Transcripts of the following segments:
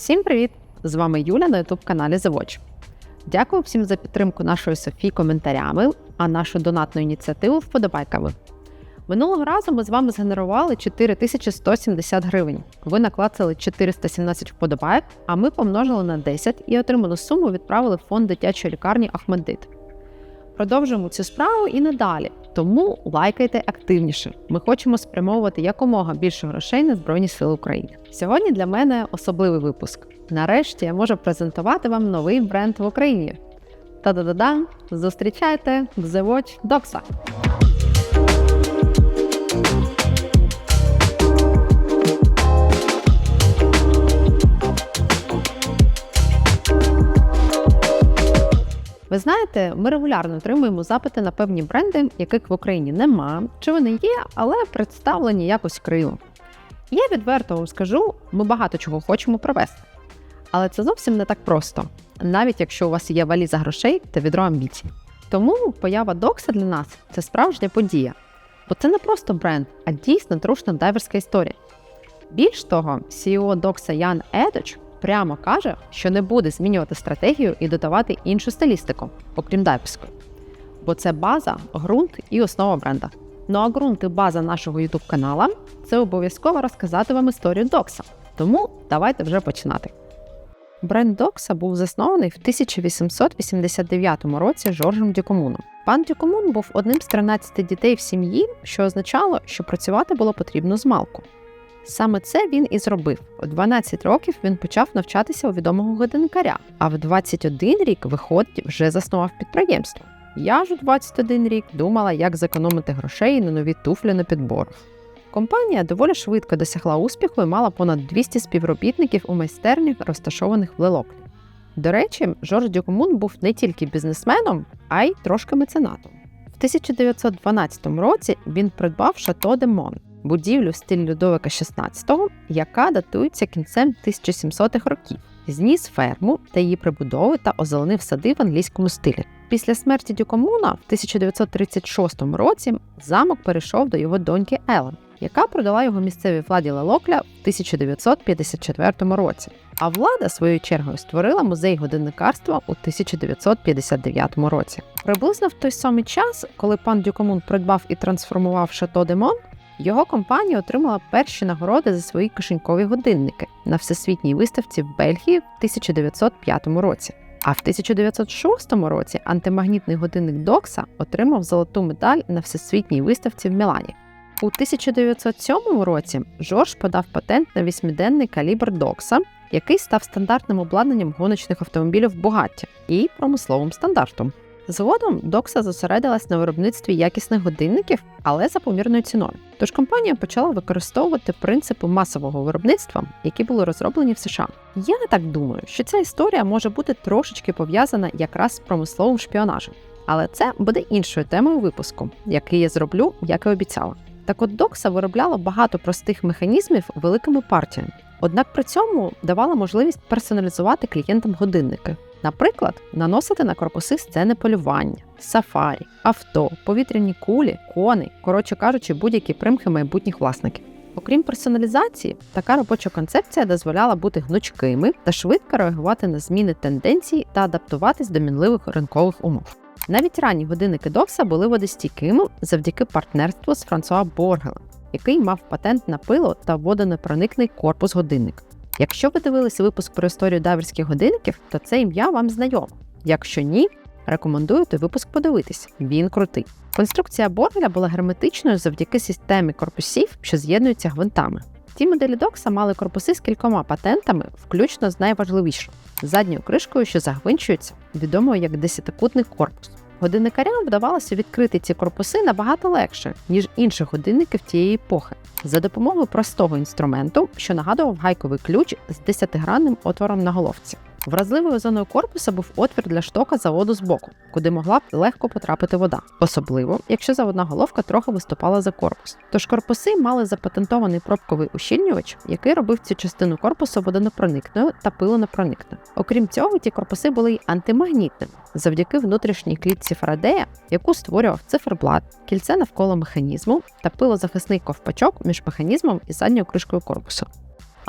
Всім привіт! З вами Юля на youtube каналі The Watch. Дякую всім за підтримку нашої Софії коментарями, а нашу донатну ініціативу вподобайками. Минулого разу ми з вами згенерували 4170 гривень. Ви наклацали 417 вподобайок, а ми помножили на 10 і отриману суму відправили в фонд дитячої лікарні Ахмедит. Продовжуємо цю справу і надалі, тому лайкайте активніше. Ми хочемо спрямовувати якомога більше грошей на Збройні Сили України. Сьогодні для мене особливий випуск. Нарешті я можу презентувати вам новий бренд в Україні. Та-да-да-да! Зустрічайте The Watch Doxa! Ви знаєте, ми регулярно отримуємо запити на певні бренди, яких в Україні нема, чи вони є, але представлені якось криво. Я відверто вам скажу, ми багато чого хочемо провести. Але це зовсім не так просто, навіть якщо у вас є валіза грошей та відро амбіцій. Тому поява Докса для нас це справжня подія. Бо це не просто бренд, а дійсно трушна дайверська історія. Більш того, CEO Докса Ян Едоч прямо каже, що не буде змінювати стратегію і додавати іншу стилістику, окрім дайверської. Бо це база, ґрунт і основа бренда. Ну а ґрунт і база нашого YouTube канала це обов'язково розказати вам історію Докса. Тому давайте вже починати. Бренд Докса був заснований в 1889 році Жоржем Дюкомуном. Пан Дюкомун був одним з 13 дітей в сім'ї, що означало, що працювати було потрібно з малку. Саме це він і зробив. У 12 років він почав навчатися у відомого годинникаря, а в 21 рік, виходить, вже заснував підприємство. Я ж у 21 рік думала, як зекономити грошей на нові туфлі на підборах. Компанія доволі швидко досягла успіху і мала понад 200 співробітників у майстернях, розташованих в Лелоклі. До речі, Жорж Дюкомун був не тільки бізнесменом, а й трошки меценатом. В 1912 році він придбав Шато де Мон, будівлю в стилі Людовика XVI, яка датується кінцем 1700-х років. Зніс ферму та її прибудови та озеленив сади в англійському стилі. Після смерті Дюкомуна в 1936 році замок перейшов до його доньки Елен, яка продала його місцевій владі Лелокля в 1954 році. А влада своєю чергою створила музей годинникарства у 1959 році. Приблизно в той самий час, коли пан Дюкомун придбав і трансформував Шато де Мон, його компанія отримала перші нагороди за свої кишенькові годинники на всесвітній виставці в Бельгії в 1905 році. А в 1906 році антимагнітний годинник Докса отримав золоту медаль на всесвітній виставці в Мілані. У 1907 році Жорж подав патент на вісьмиденний калібр Докса, який став стандартним обладнанням гоночних автомобілів Бугатті і промисловим стандартом. Згодом Докса зосередилась на виробництві якісних годинників, але за помірною ціною. Тож компанія почала використовувати принципи масового виробництва, які були розроблені в США. Я не так думаю, що ця історія може бути трошечки пов'язана якраз з промисловим шпіонажем. Але це буде іншою темою випуску, який я зроблю, як і обіцяла. Так от Докса виробляла багато простих механізмів великими партіями, однак при цьому давала можливість персоналізувати клієнтам годинники. Наприклад, наносити на корпуси сцени полювання, сафарі, авто, повітряні кулі, кони, коротше кажучи, будь-які примхи майбутніх власників. Окрім персоналізації, така робоча концепція дозволяла бути гнучкими та швидко реагувати на зміни тенденцій та адаптуватись до мінливих ринкових умов. Навіть ранні годинники Докса були водостійкими завдяки партнерству з Франсуа Боргелем, який мав патент на пило та водонепроникний корпус годинника. Якщо ви дивилися випуск про історію дайверських годинників, то це ім'я вам знайоме. Якщо ні, рекомендую той випуск подивитись. Він крутий. Конструкція Боргеля була герметичною завдяки системі корпусів, що з'єднуються гвинтами. Ті моделі Докса мали корпуси з кількома патентами, включно з найважливішим задньою кришкою, що загвинчується, відомою як десятикутний корпус. Годинникарям вдавалося відкрити ці корпуси набагато легше, ніж інші годинники в тієї епохи, за допомогою простого інструменту, що нагадував гайковий ключ з 10-гранним отвором на головці. Вразливою зоною корпуса був отвір для штока заводу з боку, куди могла б легко потрапити вода, особливо якщо заводна головка трохи виступала за корпус. Тож корпуси мали запатентований пробковий ущільнювач, який робив цю частину корпусу водонепроникною та пилонепроникною. Окрім цього, ті корпуси були й антимагнітними завдяки внутрішній клітці Фарадея, яку створював циферблат, кільце навколо механізму та пилозахисний ковпачок між механізмом і задньою кришкою корпусу.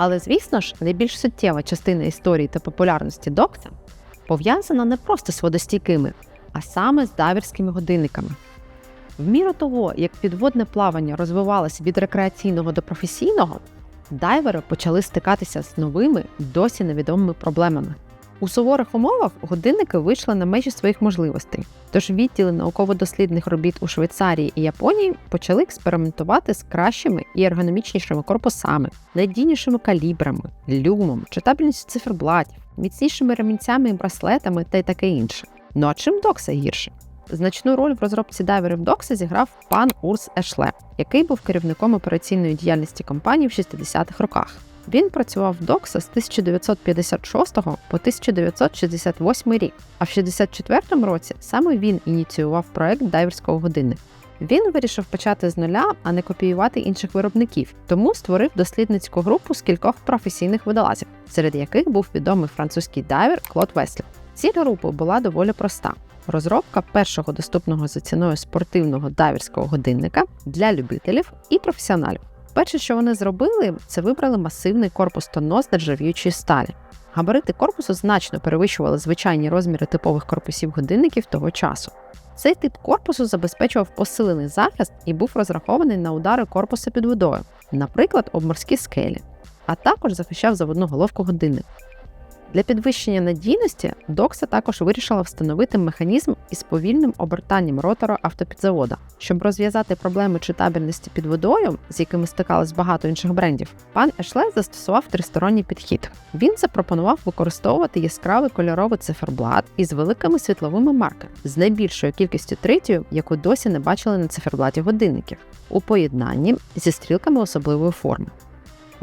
Але звісно ж, найбільш суттєва частина історії та популярності Докса пов'язана не просто з водостійкими, а саме з дайверськими годинниками. В міру того, як підводне плавання розвивалося від рекреаційного до професійного, дайвери почали стикатися з новими, досі невідомими проблемами. У суворих умовах годинники вийшли на межі своїх можливостей, тож відділи науково-дослідних робіт у Швейцарії і Японії почали експериментувати з кращими і ергономічнішими корпусами, надійнішими калібрами, люмом, читабельністю циферблатів, міцнішими ремінцями і браслетами та й таке інше. Ну а чим Докса гірше? Значну роль в розробці дайверів Докса зіграв пан Урс Ешле, який був керівником операційної діяльності компанії в 60-х роках. Він працював в Докса з 1956 по 1968 рік, а в 64 році саме він ініціював проект дайверського годинника. Він вирішив почати з нуля, а не копіювати інших виробників, тому створив дослідницьку групу з кількох професійних водолазів, серед яких був відомий французький дайвер Клод Веслі. Ціль групи була доволі проста: розробка першого доступного за ціною спортивного дайверського годинника для любителів і професіоналів. Перше, що вони зробили, це вибрали масивний корпус тонос нержавіючої сталі. Габарити корпусу значно перевищували звичайні розміри типових корпусів годинників того часу. Цей тип корпусу забезпечував посилений захист і був розрахований на удари корпуса під водою, наприклад, об морські скелі, а також захищав заводну головку годинника. Для підвищення надійності Докса також вирішила встановити механізм із повільним обертанням ротора автопідзавода. Щоб розв'язати проблеми читабельності під водою, з якими стикалось багато інших брендів, пан Ешле застосував тристоронній підхід. Він запропонував використовувати яскравий кольоровий циферблат із великими світловими марками з найбільшою кількістю тритію, яку досі не бачили на циферблаті годинників, у поєднанні зі стрілками особливої форми.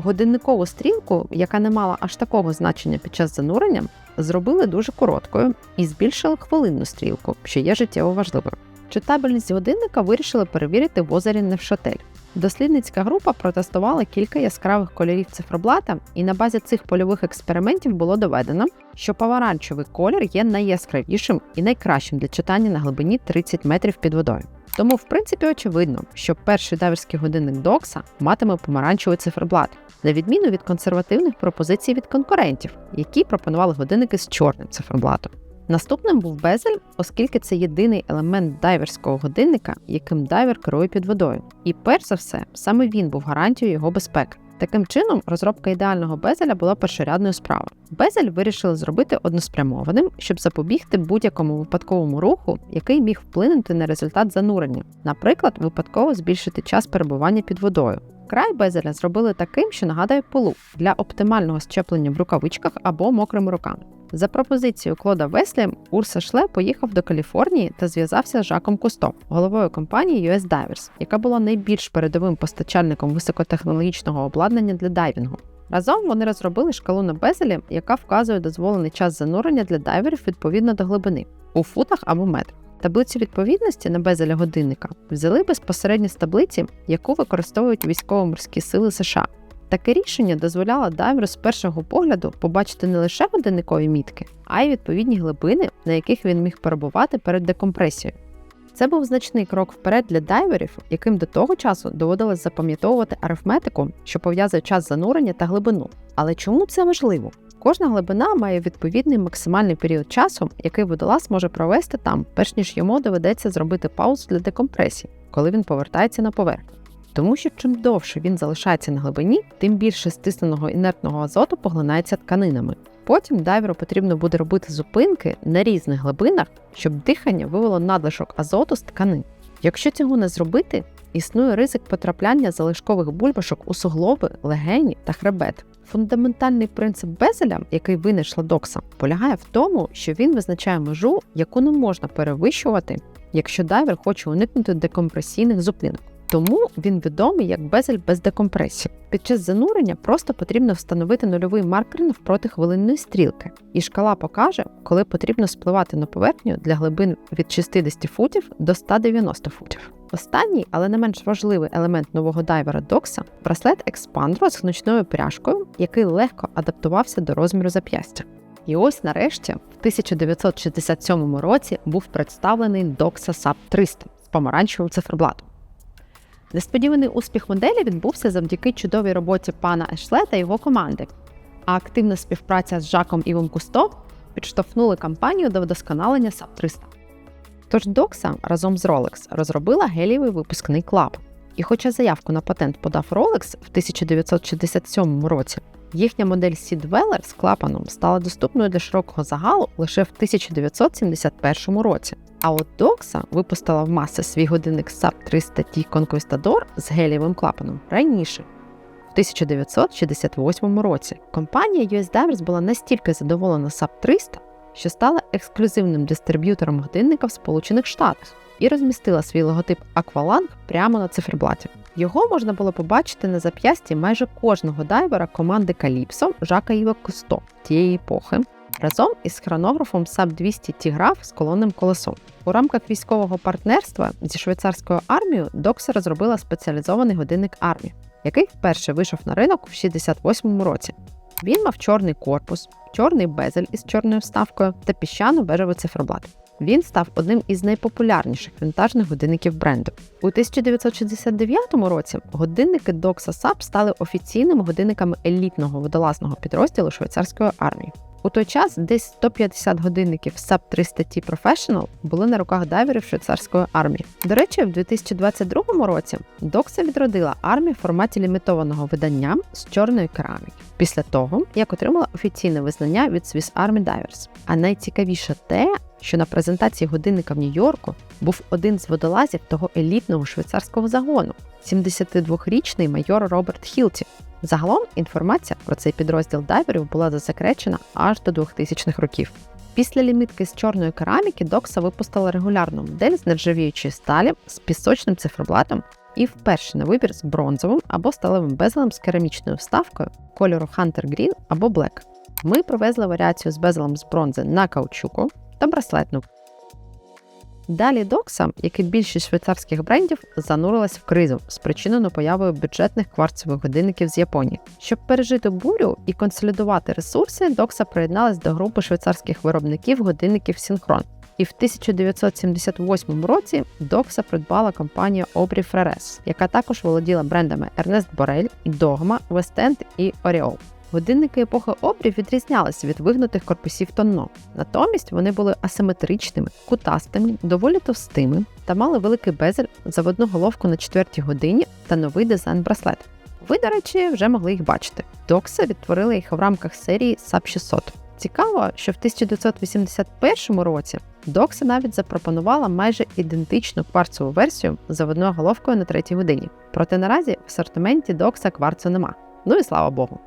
Годинникову стрілку, яка не мала аж такого значення під час занурення, зробили дуже короткою і збільшили хвилинну стрілку, що є життєво важливою. Читабельність годинника вирішили перевірити в озері Невшатель. Дослідницька група протестувала кілька яскравих кольорів цифроблата, і на базі цих польових експериментів було доведено, що помаранчевий колір є найяскравішим і найкращим для читання на глибині 30 метрів під водою. Тому, в принципі, очевидно, що перший дайверський годинник Докса матиме помаранчевий циферблат, на відміну від консервативних пропозицій від конкурентів, які пропонували годинники з чорним циферблатом. Наступним був безель, оскільки це єдиний елемент дайверського годинника, яким дайвер керує під водою. І перш за все, саме він був гарантією його безпеки. Таким чином, розробка ідеального безеля була першорядною справою. Безель вирішили зробити односпрямованим, щоб запобігти будь-якому випадковому руху, який міг вплинути на результат занурення, наприклад, випадково збільшити час перебування під водою. Край безеля зробили таким, що нагадує полу для оптимального щеплення в рукавичках або мокрими руками. За пропозицією Клода Веслі, Урса Шле поїхав до Каліфорнії та зв'язався з Жаком Кустом, головою компанії US Divers, яка була найбільш передовим постачальником високотехнологічного обладнання для дайвінгу. Разом вони розробили шкалу на безелі, яка вказує дозволений час занурення для дайверів відповідно до глибини у футах або метрах. Таблицю відповідності на безеля годинника взяли безпосередньо з таблиці, яку використовують військово-морські сили США. Таке рішення дозволяло дайверу з першого погляду побачити не лише годинникові мітки, а й відповідні глибини, на яких він міг перебувати перед декомпресією. Це був значний крок вперед для дайверів, яким до того часу доводилось запам'ятовувати арифметику, що пов'язує час занурення та глибину. Але чому це важливо? Кожна глибина має відповідний максимальний період часу, який водолаз може провести там, перш ніж йому доведеться зробити паузу для декомпресії, коли він повертається на поверхню. Тому що чим довше він залишається на глибині, тим більше стисненого інертного азоту поглинається тканинами. Потім дайверу потрібно буде робити зупинки на різних глибинах, щоб дихання вивело надлишок азоту з тканин. Якщо цього не зробити, існує ризик потрапляння залишкових бульбашок у суглоби, легені та хребет. Фундаментальний принцип безеля, який винайшла Докса, полягає в тому, що він визначає межу, яку не можна перевищувати, якщо дайвер хоче уникнути декомпресійних зупинок. Тому він відомий як безель без декомпресії. Під час занурення просто потрібно встановити нульовий маркер навпроти хвилинної стрілки, і шкала покаже, коли потрібно спливати на поверхню для глибин від 60 футів до 190 футів. Останній, але не менш важливий елемент нового дайвера Докса браслет експандро з гнучною пряжкою, який легко адаптувався до розміру зап'ястя. І ось нарешті, в 1967 році був представлений Doxa Sub 300 з помаранчевим циферблатом. Несподіваний успіх моделі відбувся завдяки чудовій роботі пана Ешле та його команди, а активна співпраця з Жаком Івом Кусто підштовхнули компанію до вдосконалення SAP 300. Тож Doxa разом з Rolex розробила гелієвий випускний клап. І хоча заявку на патент подав Rolex в 1967 році, їхня модель Dweller з клапаном стала доступною для широкого загалу лише в 1971 році. А от Doxa випустила в маси свій годинник SAP 300 T Conquistador з гелієвим клапаном раніше, в 1968 році. Компанія US Divers була настільки задоволена SAP 300, що стала ексклюзивним дистриб'ютором годинника в Сполучених Штатах і розмістила свій логотип Aqualung прямо на циферблаті. Його можна було побачити на зап'ясті майже кожного дайвера команди Calypso Жака Іва Кусто тієї епохи, разом із хронографом SAP 200 Тіграф з колонним колесом. У рамках військового партнерства зі швейцарською армією Докса розробила спеціалізований годинник армії, який вперше вийшов на ринок в 68 році. Він мав чорний корпус, чорний безель із чорною вставкою та піщано бежевий циферблат. Він став одним із найпопулярніших вінтажних годинників бренду. У 1969 році годинники Doxa SAP стали офіційними годинниками елітного водолазного підрозділу швейцарської армії. У той час десь 150 годинників SAP 300 T Professional були на руках дайверів швейцарської армії. До речі, в 2022 році Doxa відродила армію в форматі лімітованого видання з чорної кераміки після того, як отримала офіційне визнання від Swiss Army Divers. А найцікавіше те, що на презентації годинника в Нью-Йорку був один з водолазів того елітного швейцарського загону 72-річний майор Роберт Хілті. Загалом інформація про цей підрозділ дайверів була засекречена аж до 2000-х років. Після лімітки з чорної кераміки Докса випустила регулярну модель з нержавіючої сталі з пісочним циферблатом і вперше на вибір з бронзовим або сталевим безелем з керамічною вставкою кольору Hunter Green або Black. Ми привезли варіацію з безелем з бронзи на каучуку та браслетну. Далі Докса, як і більшість швейцарських брендів, занурилась в кризу, спричинену появою бюджетних кварцевих годинників з Японії. Щоб пережити бурю і консолідувати ресурси, Докса приєдналась до групи швейцарських виробників годинників Синхрон. І в 1978 році Докса придбала компанію Aubrey Freres, яка також володіла брендами Borel, Dogma, West End і Oriole. Годинники епохи обрів відрізнялися від вигнутих корпусів тонно. Натомість вони були асиметричними, кутастими, доволі товстими та мали великий безель, заводну головку на четвертій годині та новий дизайн браслет. Ви, до речі, вже могли їх бачити. Докса відтворили їх в рамках серії SAP 600. Цікаво, що в 1981 році Докса навіть запропонувала майже ідентичну кварцеву версію з заводною головкою на третій годині. Проте наразі в асортименті Докса кварцу нема. Ну і слава Богу.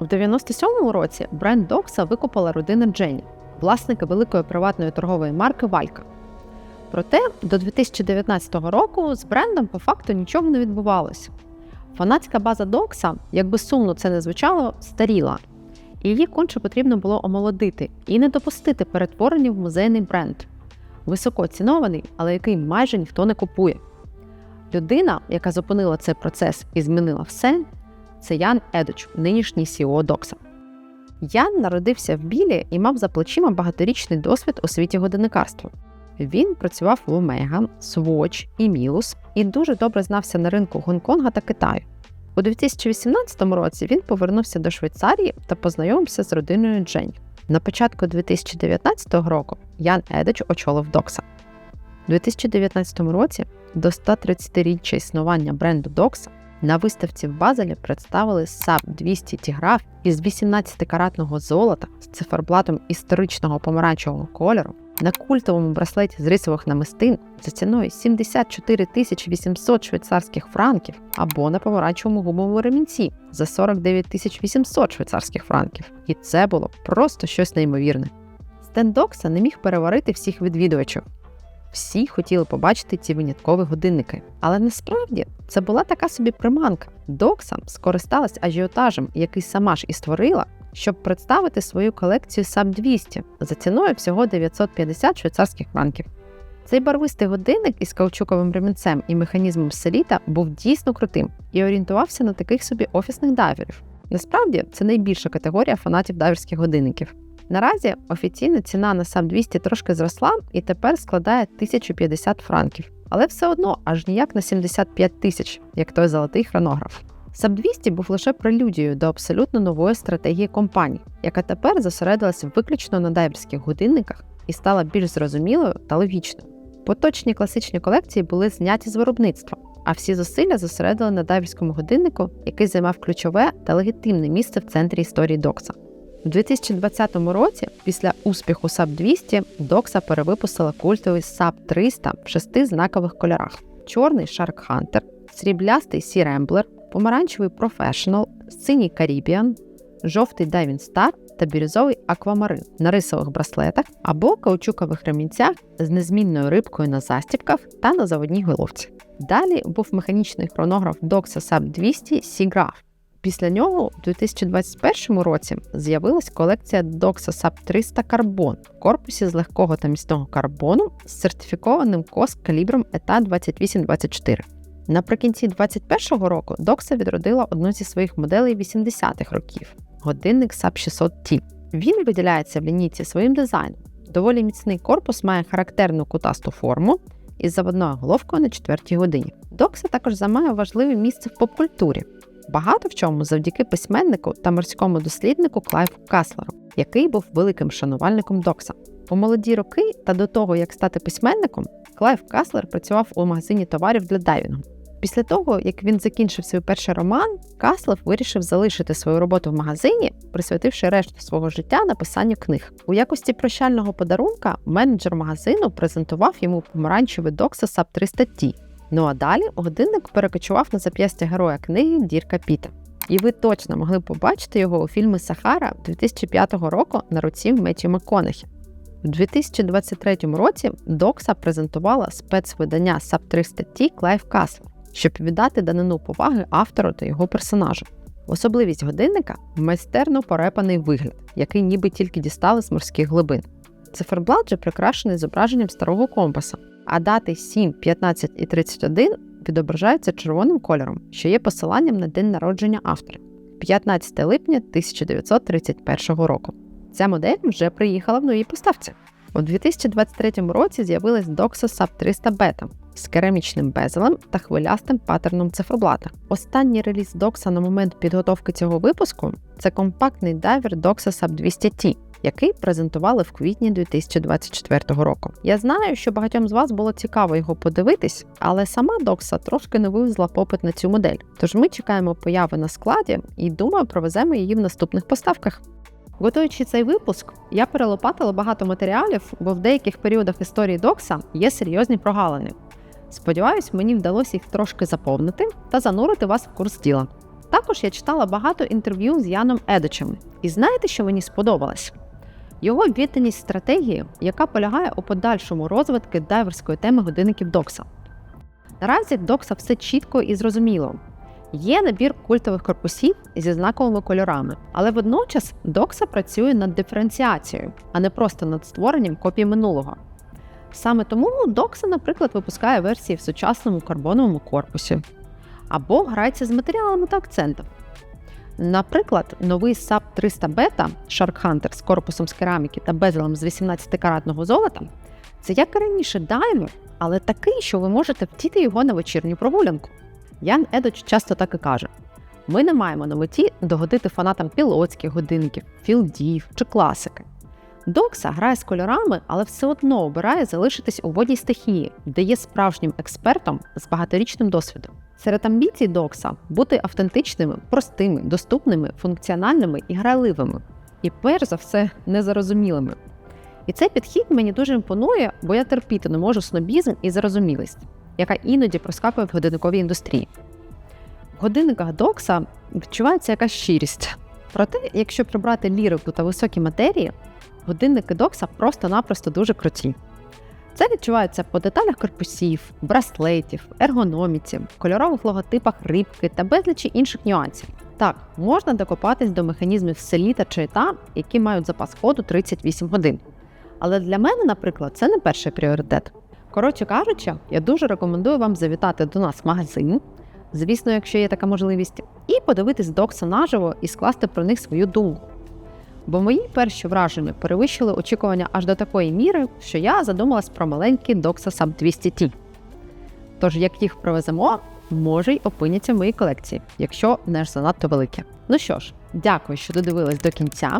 У 97-му році бренд Докса викупила родина Дженні, власника великої приватної торгової марки Валька. Проте до 2019 року з брендом по факту нічого не відбувалося. Фанатська база Докса, як би сумно це не звучало, старіла, її конче потрібно було омолодити і не допустити перетворення в музейний бренд, високо цінований, але який майже ніхто не купує. Людина, яка зупинила цей процес і змінила все, це Ян Едоч, нинішній CEO Докса. Ян народився в Білі і мав за плечима багаторічний досвід у світі годинникарства. Він працював в Омега, Swatch і Мілус і дуже добре знався на ринку Гонконга та Китаю. У 2018 році він повернувся до Швейцарії та познайомився з родиною Джень. На початку 2019 року Ян Едич очолив Докса. У 2019 році до 130-річчя існування бренду Докса на виставці в Базелі представили SAP 200 Тіграф із 18-каратного золота з циферблатом історичного помаранчевого кольору на культовому браслеті з рисових намистин за ціною 74 800 швейцарських франків або на помаранчевому гумовому ремінці за 49 800 швейцарських франків. І це було просто щось неймовірне. Стендокса не міг переварити всіх відвідувачів. Всі хотіли побачити ці виняткові годинники. Але насправді це була така собі приманка. Докса скористалась ажіотажем, який сама ж і створила, щоб представити свою колекцію SAP 200 за ціною всього 950 швейцарських франків. Цей барвистий годинник із каучуковим ремінцем і механізмом селіта був дійсно крутим і орієнтувався на таких собі офісних дайверів. Насправді це найбільша категорія фанатів дайверських годинників. Наразі офіційна ціна на SAP 200 трошки зросла і тепер складає 1050 франків. але все одно аж ніяк на 75 тисяч, як той золотий хронограф. SAP 200 був лише прелюдією до абсолютно нової стратегії компанії, яка тепер зосередилася виключно на дайверських годинниках і стала більш зрозумілою та логічною. Поточні класичні колекції були зняті з виробництва, а всі зусилля зосередили на дайверському годиннику, який займав ключове та легітимне місце в центрі історії Докса. У 2020 році, після успіху SAP 200, Докса перевипустила культовий SAP 300 в шести знакових кольорах: чорний Shark Hunter, сріблястий Sea Rambler, помаранчевий Professional, синій Caribbean, жовтий Diving Star та бірюзовий аквамарин на рисових браслетах або каучукових ремінцях з незмінною рибкою на застібках та на заводній головці. Далі був механічний хронограф Doxa SAP 200 Seagraph. Після нього у 2021 році з'явилась колекція Doxa SAP 300 Carbon в корпусі з легкого та міцного карбону з сертифікованим кос калібром ETA 2824. Наприкінці 2021 року Doxa відродила одну зі своїх моделей 80-х років годинник SAP 600 T. Він виділяється в лінійці своїм дизайном. Доволі міцний корпус має характерну кутасту форму із заводною головкою на четвертій годині. Докса також займає важливе місце в попкультурі, багато в чому завдяки письменнику та морському досліднику Клайву Каслеру, який був великим шанувальником Докса. У молоді роки та до того, як стати письменником, Клайв Каслер працював у магазині товарів для дайвінгу. Після того, як він закінчив свій перший роман, Каслев вирішив залишити свою роботу в магазині, присвятивши решту свого життя написанню книг. У якості прощального подарунка менеджер магазину презентував йому помаранчевий Doxa SAP 300 T. Ну а далі годинник перекочував на зап'ястя героя книги Дірка Піта. І ви точно могли побачити його у фільмі Сахара 2005 року на руці Меті МакКонахі. У 2023 році Докса презентувала спецвидання SAP 300 T Клайв Каслер щоб віддати данину поваги автору та його персонажу. Особливість годинника майстерно порепаний вигляд, який ніби тільки дістали з морських глибин. Циферблат же прикрашений зображенням старого компаса, а дати 7, 15 і 31 відображаються червоним кольором, що є посиланням на день народження автора 15 липня 1931 року. Ця модель вже приїхала в новій поставці. У 2023 році з'явилась Doxa SAP 300 Beta, з керамічним безелем та хвилястим паттерном циферблата. Останній реліз Doxa на момент підготовки цього випуску це компактний дайвер Doxa Sub 200 T, який презентували в квітні 2024 року. Я знаю, що багатьом з вас було цікаво його подивитись, але сама Doxa трошки не вивезла попит на цю модель. Тож ми чекаємо появи на складі і думаю, провеземо її в наступних поставках. Готуючи цей випуск, я перелопатила багато матеріалів, бо в деяких періодах історії Докса є серйозні прогалини. Сподіваюсь, мені вдалося їх трошки заповнити та занурити вас в курс діла. Також я читала багато інтерв'ю з Яном Едичем, і знаєте, що мені сподобалось? Його відданість стратегії, яка полягає у подальшому розвитку дайверської теми годинників Докса. Наразі Докса все чітко і зрозуміло. Є набір культових корпусів зі знаковими кольорами, але водночас Докса працює над диференціацією, а не просто над створенням копій минулого. Саме тому Doxa, наприклад, випускає версії в сучасному карбоновому корпусі або грається з матеріалами та акцентом. Наприклад, новий SAP 300 Beta Shark Hunter з корпусом з кераміки та безелем з 18-каратного золота це як і раніше даймер, але такий, що ви можете втіти його на вечірню прогулянку. Ян Едоч часто так і каже: ми не маємо на меті догодити фанатам пілотських годинників, філдів чи класики. Докса грає з кольорами, але все одно обирає залишитись у водній стихії, де є справжнім експертом з багаторічним досвідом. Серед амбіцій Докса бути автентичними, простими, доступними, функціональними і грайливими. І перш за все незарозумілими. І цей підхід мені дуже імпонує, бо я терпіти не можу снобізм і зарозумілість, яка іноді проскакує в годинниковій індустрії. В годинниках Докса відчувається якась щирість. Проте, якщо прибрати лірику та високі матерії, годинники Докса просто-напросто дуже круті. Це відчувається по деталях корпусів, браслетів, ергономіці, кольорових логотипах рибки та безлічі інших нюансів. Так, можна докопатись до механізмів селі та чайта, які мають запас ходу 38 годин. Але для мене, наприклад, це не перший пріоритет. Коротше кажучи, я дуже рекомендую вам завітати до нас в магазин, звісно, якщо є така можливість, і подивитись докса наживо і скласти про них свою думку бо мої перші враження перевищили очікування аж до такої міри, що я задумалась про маленький Doxa Sub 200T. Тож, як їх привеземо, може й опиняться в моїй колекції, якщо не ж занадто велике. Ну що ж, дякую, що додивились до кінця.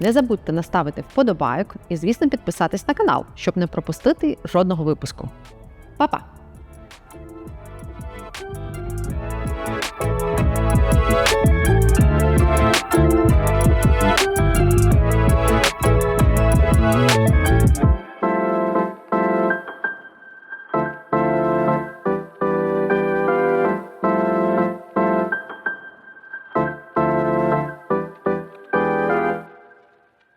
Не забудьте наставити вподобайок і, звісно, підписатись на канал, щоб не пропустити жодного випуску. Па-па!